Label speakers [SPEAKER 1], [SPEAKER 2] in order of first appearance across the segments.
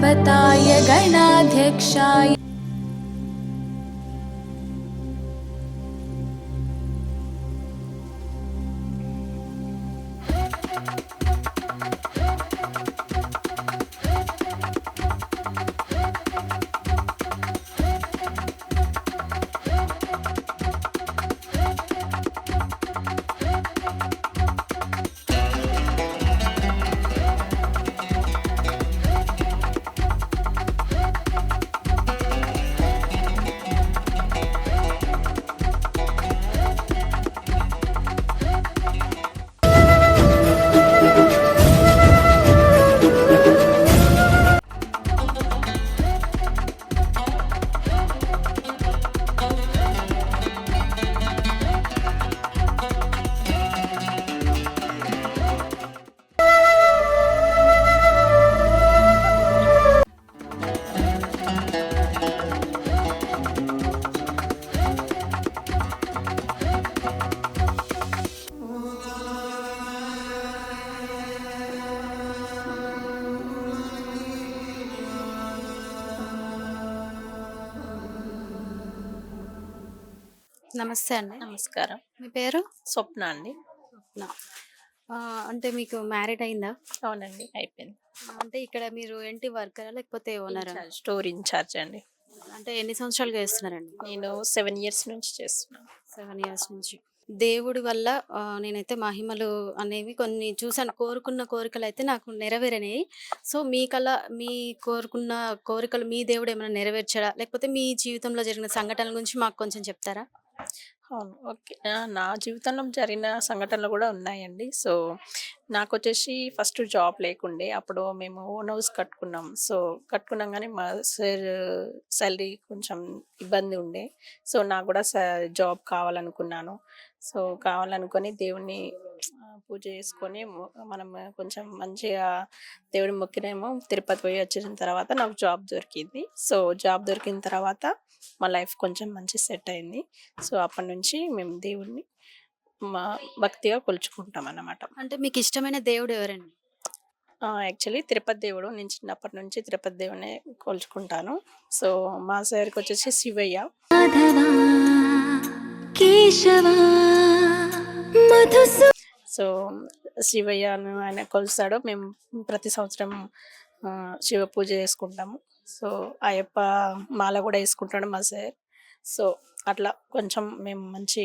[SPEAKER 1] भवताय गणाध्यक्षाय
[SPEAKER 2] నమస్తే అండి.
[SPEAKER 3] నమస్కారం.
[SPEAKER 2] మీ పేరు?
[SPEAKER 3] స్వప్న అండి.
[SPEAKER 2] నా. ఆ, అంటే మీకు మ్యారీడ్ అయిందా?
[SPEAKER 3] అవునండి అయిపోయింది.
[SPEAKER 2] అంటే ఇక్కడ మీరు ఏంటి వర్కరా లేకపోతే ఓనరా?
[SPEAKER 3] స్టోర్ ఇన్ఛార్జ్ అండి.
[SPEAKER 2] అంటే ఎన్ని సంవత్సరాలుగా చేస్తున్నారండి?
[SPEAKER 3] నేను సెవెన్ ఇయర్స్ నుంచి చేస్తున్నాను.
[SPEAKER 2] సెవెన్ ఇయర్స్ నుంచి. దేవుడి వల్ల నేనైతే మహిమలు అనేవి కొన్ని చూసాను కోరుకున్న కోరికలు అయితే నాకు నెరవేరినాయి. సో మీకలా మీ కోరుకున్న కోరికలు మీ దేవుడు ఏమైనా నెరవేర్చాడా? లేకపోతే మీ జీవితంలో జరిగిన సంఘటనల గురించి మాకు కొంచెం చెప్తారా?
[SPEAKER 3] అవును. ఓకే. ఆ, నా జీవితంలో జరిగిన సంఘటనలు కూడా ఉన్నాయండి. సో నాకు వచ్చేసి ఫస్ట్ జాబ్ లేకుండే అప్పుడు మేము ఓన్ హౌస్ కట్టుకున్నాం. సో కట్టుకున్నాం కానీ మా సార్ సాలరీ కొంచెం ఇబ్బంది ఉండే. సో నాకు కూడా జాబ్ కావాలనుకున్నాను. సో కావాలనుకొని దేవుణ్ణి పూజ చేసుకొని మనం కొంచెం మంచిగా దేవుడి మొక్కినేమో తిరుపతి పోయి వచ్చిన తర్వాత నాకు జాబ్ దొరికింది. సో జాబ్ దొరికిన తర్వాత మా లైఫ్ కొంచెం మంచి సెట్ అయింది. సో అప్పటి నుంచి మేము దేవుడిని మా భక్తిగా కొలుచుకుంటాం అన్నమాట.
[SPEAKER 2] అంటే మీకు ఇష్టమైన దేవుడు ఎవరండి?
[SPEAKER 3] యాక్చువల్లీ తిరుపతి దేవుడు. నేను చిన్నప్పటి నుంచి తిరుపతి దేవుడిని కొలుచుకుంటాను. సో మా సార్కి వచ్చేసి శివయ్య.
[SPEAKER 1] కేశవ మధుసు
[SPEAKER 3] సో శివయ్యను ఆయన కొలుస్తాడు. మేము ప్రతి సంవత్సరం శివ పూజ చేసుకుంటాము. సో అయ్యప్ప మాల కూడా వేసుకుంటాడు మా సార్. సో అట్లా కొంచెం మేము మంచి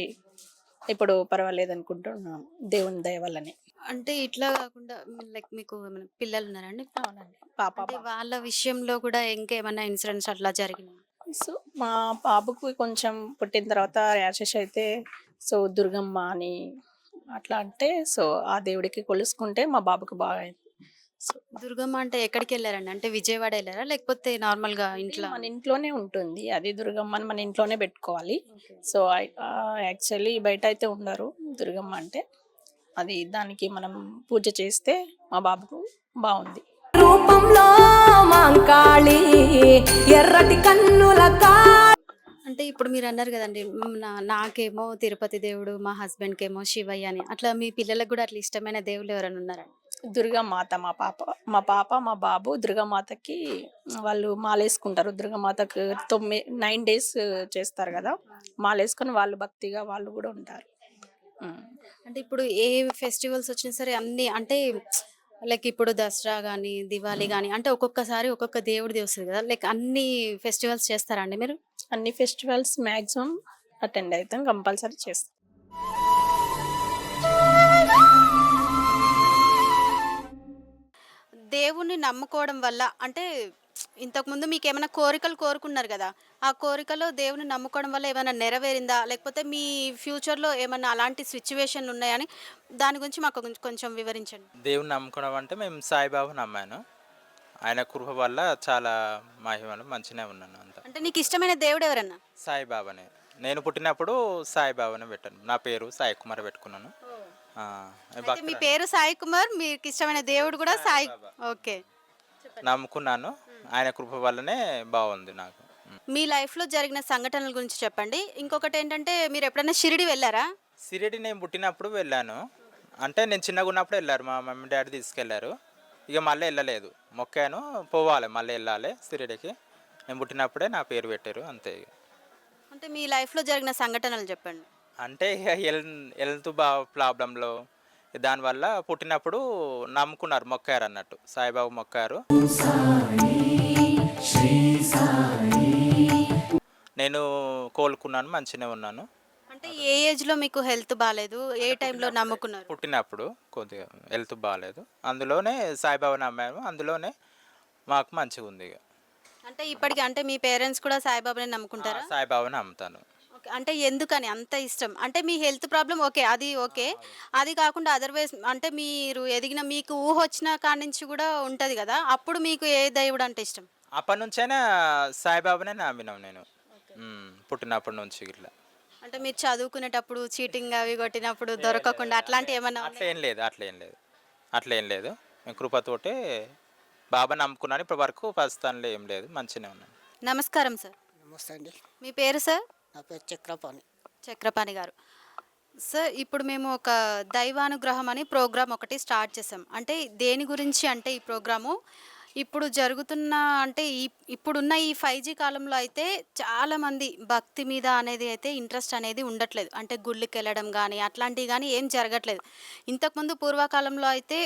[SPEAKER 3] ఇప్పుడు పర్వాలేదు అనుకుంటున్నాం దేవుని దయ వల్లనే.
[SPEAKER 2] అంటే ఇట్లా కాకుండా లైక్ మీకు ఏమైనా పిల్లలు ఉన్నారండి
[SPEAKER 3] అవునండి. పాప
[SPEAKER 2] వాళ్ళ విషయంలో కూడా ఇంకేమైనా ఇన్సిడెంట్స్ అట్లా జరిగినాయి?
[SPEAKER 3] సో మా బాబుకు కొంచెం పుట్టిన తర్వాత ర్యాషెస్ అయితే సో దుర్గమ్మ అని అట్లా అంటే సో ఆ దేవుడికి కొలుసుకుంటే మా బాబుకు బాగా అయింది సో
[SPEAKER 2] దుర్గమ్మ అంటే ఎక్కడికి వెళ్ళారండి అంటే విజయవాడ వెళ్ళారా? లేకపోతే నార్మల్గా ఇంట్లో?
[SPEAKER 3] మన ఇంట్లోనే ఉంటుంది. అది దుర్గమ్మని మన ఇంట్లోనే పెట్టుకోవాలి. సో యాక్చువల్లీ బయట అయితే ఉండరు దుర్గమ్మ అంటే. అది దానికి మనం పూజ చేస్తే మా బాబుకు బాగుంది.
[SPEAKER 1] రూపంలో మాంకాళి ఎర్రటి కన్నుల కా
[SPEAKER 2] అంటే ఇప్పుడు మీరు అన్నారు కదండి నా- నాకేమో తిరుపతి దేవుడు మా హస్బెండ్ కేమో శివయ్య అని. అట్లా మీ పిల్లలకు కూడా అట్లా ఇష్టమైన దేవుళ్ళు ఎవరైనా ఉన్నారా?
[SPEAKER 3] దుర్గామాత మా పాప మా పాప మా బాబు దుర్గామాతకి వాళ్ళు మాలేసుకుంటారు. దుర్గామాతకు తొమ్మిది నైన్ డేస్ చేస్తారు కదా మాలేసుకొని వాళ్ళు భక్తిగా వాళ్ళు కూడా ఉంటారు. ఉమ్.
[SPEAKER 2] అంటే ఇప్పుడు ఏ ఫెస్టివల్స్ వచ్చినా సరే అన్ని అంటే లైక్ ఇప్పుడు దసరా కానీ దివాళీ కానీ అంటే ఒక్కొక్కసారి ఒక్కొక్క దేవుడిది వస్తుంది కదా లైక్ అన్ని ఫెస్టివల్స్ చేస్తారా అండి మీరు?
[SPEAKER 3] అన్ని ఫెస్టివల్స్ మ్యాక్సిమం అటెండ్ అవుతాం కంపల్సరీ చేస్తాం.
[SPEAKER 2] దేవుణ్ణి నమ్ముకోవడం వల్ల అంటే ఇంతకుముందు మీకు ఏమైనా కోరికలు కోరుకున్నారు కదా ఆ కోరికలో దేవుని నమ్ముకోవడం వల్ల ఏమైనా నెరవేరిందా? లేకపోతే మీ ఫ్యూచర్లో ఏమైనా అలాంటి సిచ్యువేషన్లు ఉన్నాయని దాని గురించి మాకు కొంచెం- కొంచెం వివరించండి.
[SPEAKER 4] దేవుని నమ్ముకోవడం అంటే మేము సాయిబాబు నమ్మాను. ఆయన కృప వల్ల చాలా మహిమలు మంచిగానే ఉన్నాను అంత.
[SPEAKER 2] అంటే నీకు ఇష్టమైన దేవుడు ఎవరన్నా?
[SPEAKER 4] సాయిబాబానే. నేను పుట్టినప్పుడు సాయిబాబానే పెట్టాను. నా పేరు సాయి కుమార్ పెట్టుకున్నాను. ఆ,
[SPEAKER 2] అయితే మీ
[SPEAKER 4] భక్తురాలు.
[SPEAKER 2] పేరు సాయి కుమార్ మీకు ఇష్టమైన దేవుడు కూడా సాయి ఓకే.
[SPEAKER 4] నమ్ముకున్నాను. ఆయన కృప వల్లనే బాగుంది నాకు. ఉం.
[SPEAKER 2] మీ లైఫ్లో జరిగిన సంఘటనల గురించి చెప్పండి. ఇంకొకటి ఏంటంటే మీరు ఎప్పుడైనా షిరిడి వెళ్ళారా?
[SPEAKER 4] సిరిడి నేను పుట్టినప్పుడు వెళ్ళాను. అంటే నేను చిన్నగా ఉన్నప్పుడు వెళ్ళారు. మా మమ్మీ డాడీ తీసుకెళ్ళారు. ఇక మళ్ళీ వెళ్ళలేదు. మొక్కాను పోవాలి మళ్ళీ వెళ్ళాలి సిరిడికి. నేను పుట్టినప్పుడే నా పేరు పెట్టారు అంతే ఇక.
[SPEAKER 2] అంటే మీ లైఫ్లో జరిగిన సంఘటనలు చెప్పండి.
[SPEAKER 4] అంటే ఇక హెల్త్ హెల్త్ బా ప్రాబ్లంలో దానివల్ల పుట్టినప్పుడు నమ్ముకున్నారు మొక్కారు అన్నట్టు. సాయిబాబు మొక్కారు. నేను కోలుకున్నాను మంచిగానే ఉన్నాను.
[SPEAKER 2] అంటే ఏ ఏజ్లో మీకు హెల్త్ బాగాలేదు ఏ టైంలో నమ్ముకున్నారు?
[SPEAKER 4] పుట్టినప్పుడు కొద్దిగా హెల్త్ బాగాలేదు అందులోనే సాయిబాబా నమ్మాము అందులోనే మాకు మంచిగా ఉంది ఇక.
[SPEAKER 2] అంటే ఇప్పటికి అంటే మీ పేరెంట్స్ కూడా సాయిబాబాని నమ్ముకుంటారా?
[SPEAKER 4] సాయిబాబాని నమ్ముతాను.
[SPEAKER 2] ఓకే అంటే ఎందుకని? అంత ఇష్టం. అంటే మీ హెల్త్ ప్రాబ్లం ఓకే అది ఓకే. అది. కాకుండా అదర్వైజ్ అంటే మీరు ఎదిగిన మీకు ఊహ వచ్చిన కాడి నుంచి కూడా ఉంటుంది కదా? అప్పుడు మీకు ఏ దేవుడు అంటే ఇష్టం?
[SPEAKER 4] అప్పటి నుంచైనా సాయిబాబానే నమ్మినాం నేను. పుట్టినప్పటి నుంచి ఇట్లా
[SPEAKER 2] అంటే మీరు చదువుకునేటప్పుడు చీటింగ్ అవి కొట్టినప్పుడు దొరకకుండా అట్లాంటి ఏమన్నా
[SPEAKER 4] అట్లా ఏం లేదు అట్లా ఏం లేదు. అట్లా ఏం లేదు. మేము కృపతోటే బాబా నమ్ముకున్నాను. ఇప్పటి వరకు ప్రస్తుతానిలో ఏం లేదు. మంచిగానే ఉన్నాను.
[SPEAKER 2] నమస్కారం సార్.
[SPEAKER 5] నమస్తే అండి.
[SPEAKER 2] మీ పేరు సార్?
[SPEAKER 5] నా పేరు చక్రపాణి.
[SPEAKER 2] చక్రపాణి గారు. సార్ ఇప్పుడు మేము ఒక దైవానుగ్రహం అని ప్రోగ్రామ్ ఒకటి స్టార్ట్ చేసాం అంటే దేని గురించి అంటే ఈ ప్రోగ్రాము ఇప్పుడు జరుగుతున్న అంటే ఈ ఇప్పుడున్న ఈ ఫైవ్ జీ కాలంలో అయితే చాలామంది భక్తి మీద అనేది అయితే ఇంట్రెస్ట్ అనేది ఉండట్లేదు. అంటే గుళ్ళకి వెళ్ళడం కానీ అట్లాంటివి కానీ ఏం జరగట్లేదు. ఇంతకుముందు పూర్వకాలంలో అయితే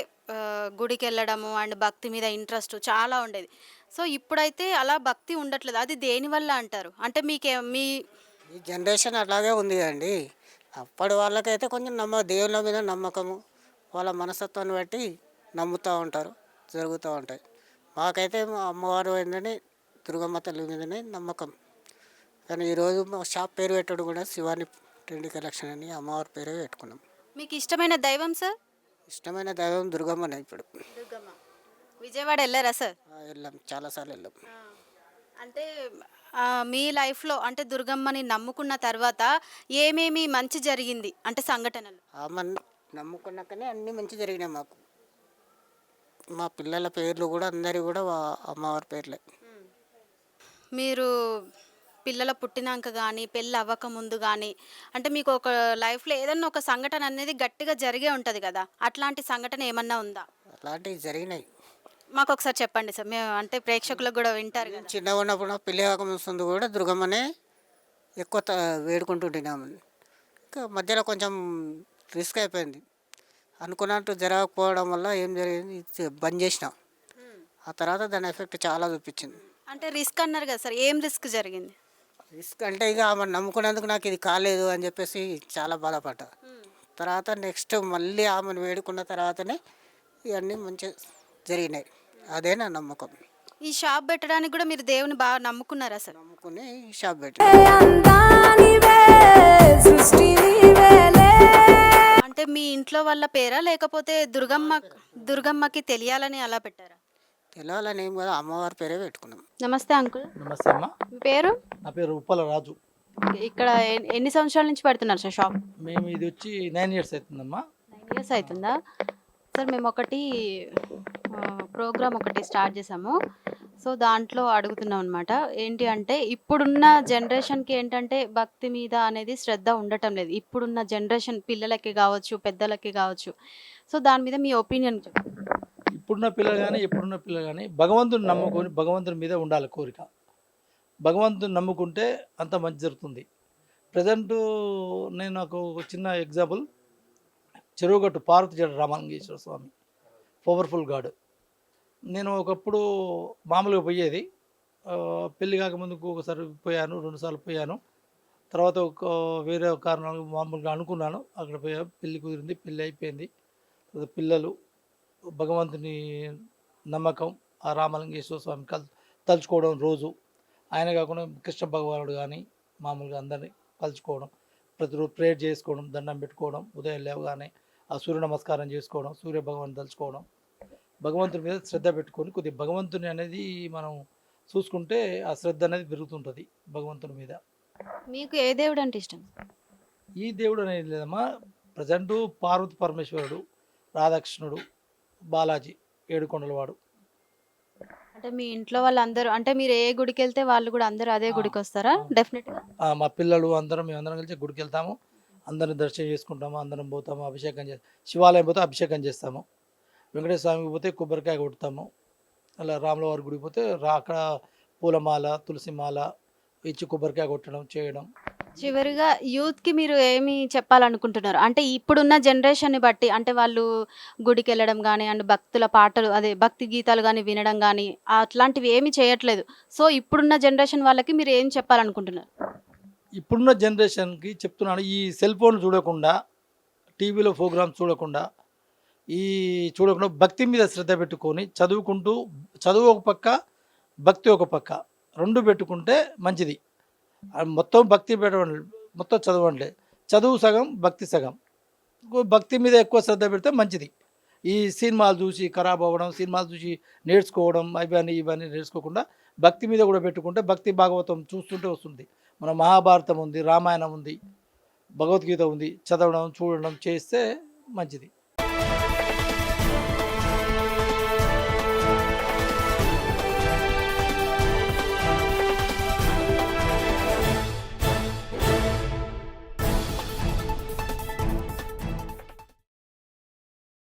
[SPEAKER 2] గుడికి వెళ్ళడము అండ్ భక్తి మీద ఇంట్రెస్ట్ చాలా ఉండేది. సో ఇప్పుడైతే అలా భక్తి ఉండట్లేదు. అది దేనివల్ల అంటారు? అంటే మీకే మీ
[SPEAKER 5] జనరేషన్ అలాగే ఉంది అండి. అప్పటి వాళ్ళకైతే కొంచెం నమ్మ దేవుళ్ళ మీద నమ్మకము వాళ్ళ మనస్తత్వాన్ని బట్టి నమ్ముతూ ఉంటారు జరుగుతూ ఉంటాయి. మాకైతే మా అమ్మవారు ఏంటని దుర్గమ్మ తల్లి మీదనే నమ్మకం. కానీ ఈరోజు మా షాప్ పేరు పెట్టడం కూడా శివాని ట్రెండ్ కలెక్షన్ అని అమ్మవారి పేరే పెట్టుకున్నాం.
[SPEAKER 2] మీకు ఇష్టమైన దైవం సార్?
[SPEAKER 5] ఇష్టమైన దైవం దుర్గమ్మనే ఇప్పుడు.
[SPEAKER 2] దుర్గమ్మ. విజయవాడ వెళ్ళారా సార్?
[SPEAKER 5] ఆ, వెళ్ళాం. చాలాసార్లు వెళ్ళాం.
[SPEAKER 2] అంటే ఆ, మీ లైఫ్లో అంటే దుర్గమ్మని నమ్ముకున్న తర్వాత ఏమేమి మంచి జరిగింది? అంటే సంఘటనలు.
[SPEAKER 5] ఆమె నమ్ముకున్నాకనే అన్నీ మంచి జరిగినాయి మాకు. మా పిల్లల పేర్లు కూడా అందరి కూడా అమ్మవారి పేర్లే.
[SPEAKER 2] మీరు పిల్లల పుట్టినాక కానీ పెళ్ళి అవ్వక ముందు కానీ అంటే మీకు ఒక లైఫ్లో ఏదన్నా ఒక సంఘటన అనేది గట్టిగా జరిగే ఉంటుంది కదా? అట్లాంటి సంఘటన ఏమన్నా ఉందా?
[SPEAKER 5] అలాంటివి జరిగినాయి.
[SPEAKER 2] మాకు ఒకసారి చెప్పండి సార్. మేము అంటే ప్రేక్షకులకు కూడా వింటారు కదా.
[SPEAKER 5] చిన్నగా ఉన్నప్పుడు పెళ్ళి కాకముందు కూడా దుర్గమ్మనే ఎక్కువ వేడుకుంటుంటున్నాము ఇంకా మధ్యలో కొంచెం రిస్క్ అయిపోయింది. అనుకున్నట్టు జరగకపోవడం వల్ల ఏం జరిగింది? ఇది బంద్ చేసిన. ఆ తర్వాత దాని ఎఫెక్ట్ చాలా చూపించింది.
[SPEAKER 2] అంటే రిస్క్ అన్నారు కదా సార్ ఏం రిస్క్ జరిగింది?
[SPEAKER 5] రిస్క్ అంటే ఇక ఆమె నమ్ముకున్నందుకు నాకు ఇది కాలేదు అని చెప్పేసి చాలా బాధపడ్డా. తర్వాత నెక్స్ట్ మళ్ళీ ఆమెను వేడుకున్న తర్వాతనే ఇవన్నీ మంచిగా జరిగినాయి. అదే నా నమ్మకం.
[SPEAKER 2] ఈ షాప్ పెట్టడానికి కూడా మీరు దేవుని బాగా నమ్ముకున్నారా సార్?
[SPEAKER 5] నమ్ముకుని షాప్ పెట్టి
[SPEAKER 2] మీ ఇంట్లో వాళ్ళ పేరా? లేకపోతే దుర్గమ్మ దుర్గమ్మకి తెలియాలని అలా పెట్టారా?
[SPEAKER 5] తెలవాలని ఏం కదా అమ్మవారి పేరే పెట్టుకున్నాం.
[SPEAKER 2] నమస్తే అంకుల్.
[SPEAKER 6] నమస్తే అమ్మ.
[SPEAKER 2] మీ పేరు?
[SPEAKER 6] నా పేరు ఉప్పల రాజు.
[SPEAKER 2] ఇక్కడ ఎన్- ఎన్ని సంవత్సరాల నుంచి పెడుతున్నారు సార్ షాప్?
[SPEAKER 6] మేము ఇది వచ్చి నైన్ ఇయర్స్ అవుతుందమ్మా.
[SPEAKER 2] నైన్ ఇయర్స్ అవుతుందా? సార్ మేము ఒకటి ప్రోగ్రామ్ ఒకటి స్టార్ట్ చేసాము. సో దాంట్లో అడుగుతున్నాం అనమాట ఏంటి అంటే ఇప్పుడున్న జనరేషన్కి ఏంటంటే భక్తి మీద అనేది శ్రద్ధ ఉండటం లేదు. ఇప్పుడున్న జనరేషన్ పిల్లలకి కావచ్చు పెద్దలకి కావచ్చు. సో దాని మీద మీ ఒపీనియన్
[SPEAKER 6] ఇప్పుడున్న పిల్లలు కానీ ఇప్పుడున్న పిల్లలు కానీ భగవంతుని నమ్ముకొని భగవంతుని మీద ఉండాలి కోరిక. భగవంతుని నమ్ముకుంటే అంత మంచి జరుగుతుంది. ప్రజెంట్ నేను నాకు ఒక చిన్న ఎగ్జాంపుల్. చెరువుగట్టు పార్వతి జడ రామలింగేశ్వర స్వామి. Powerful God. నేను ఒకప్పుడు మామూలుగా పోయేది. పెళ్ళి కాకముందుకు ఒకసారి పోయాను రెండుసార్లు పోయాను. తర్వాత ఒక వేరే కారణాలు మామూలుగా అనుకున్నాను. అక్కడ పోయా పెళ్ళి కుదిరింది పెళ్ళి అయిపోయింది. పిల్లలు భగవంతుని నమ్మకం ఆ రామలింగేశ్వర స్వామి కల్ తలుచుకోవడం రోజు. ఆయన కాకుండా కృష్ణ భగవానుడు కానీ మామూలుగా అందరినీ కలుసుకోవడం ప్రతిరోజు ప్రేయర్ చేసుకోవడం దండం పెట్టుకోవడం ఉదయం లేవగానే ఆ సూర్య నమస్కారం చేసుకోవడం సూర్య భగవాన్ తలుచుకోవడం. భగవంతుని మీద శ్రద్ధ పెట్టుకొని కొద్దిగా భగవంతుని అనేది మనం చూసుకుంటే ఆ శ్రద్ధ అనేది పెరుగుతుంటుంది భగవంతుని మీద.
[SPEAKER 2] మీకు ఏ దేవుడు అంటే ఇష్టం?
[SPEAKER 6] ఈ దేవుడు అనేది లేదమ్మా ప్రజెంట్ పార్వతి పరమేశ్వరుడు రాధాకృష్ణుడు బాలాజీ ఏడుకొండలవాడు.
[SPEAKER 2] అంటే మీ ఇంట్లో వాళ్ళందరూ అంటే మీరు ఏ గుడికి వెళ్తే వాళ్ళు కూడా అందరూ అదే గుడికి వస్తారా? డెఫినెట్గా
[SPEAKER 6] మా పిల్లలు అందరం మేము అందరం కలిసి గుడికి వెళ్తాము. అందరం దర్శనం చేసుకుంటాము అందరం పోతాము అభిషేకం చే శివాలయం పోతే అభిషేకం చేస్తాము. వెంకటేశ్వర స్వామికి పోతే కొబ్బరికాయ కొడతాము. అలా రాముల వారి గుడికి పోతే అక్కడ పూలమాల తులసిమాల ఇచ్చి కొబ్బరికాయ కొట్టడం చేయడం.
[SPEAKER 2] చివరిగా యూత్కి మీరు ఏమి చెప్పాలనుకుంటున్నారు? అంటే ఇప్పుడున్న జనరేషన్ని బట్టి అంటే వాళ్ళు గుడికి వెళ్ళడం కానీ అండ్ భక్తుల పాటలు అదే భక్తి గీతాలు కానీ వినడం కానీ అట్లాంటివి ఏమీ చేయట్లేదు. సో ఇప్పుడున్న జనరేషన్ వాళ్ళకి మీరు ఏం చెప్పాలనుకుంటున్నారు?
[SPEAKER 6] ఇప్పుడున్న జనరేషన్కి చెప్తున్నాను ఈ సెల్ ఫోన్ చూడకుండా టీవీలో ప్రోగ్రామ్స్ చూడకుండా ఈ చూడకుండా భక్తి మీద శ్రద్ధ పెట్టుకొని చదువుకుంటూ చదువు ఒక పక్క భక్తి ఒక పక్క రెండు పెట్టుకుంటే మంచిది. మొత్తం భక్తి పెట్టడం మొత్తం చదవండి. చదువు సగం భక్తి సగం. భక్తి మీద ఎక్కువ శ్రద్ధ పెడితే మంచిది. ఈ సినిమాలు చూసి ఖరాబ్ అవ్వడం సినిమాలు చూసి నేర్చుకోవడం ఇవన్నీ ఇవన్నీ నేర్చుకోకుండా భక్తి మీద కూడా పెట్టుకుంటే భక్తి భాగవతం చూస్తుంటే వస్తుంది. మన మహాభారతం ఉంది రామాయణం ఉంది భగవద్గీత ఉంది చదవడం చూడడం చేస్తే మంచిది.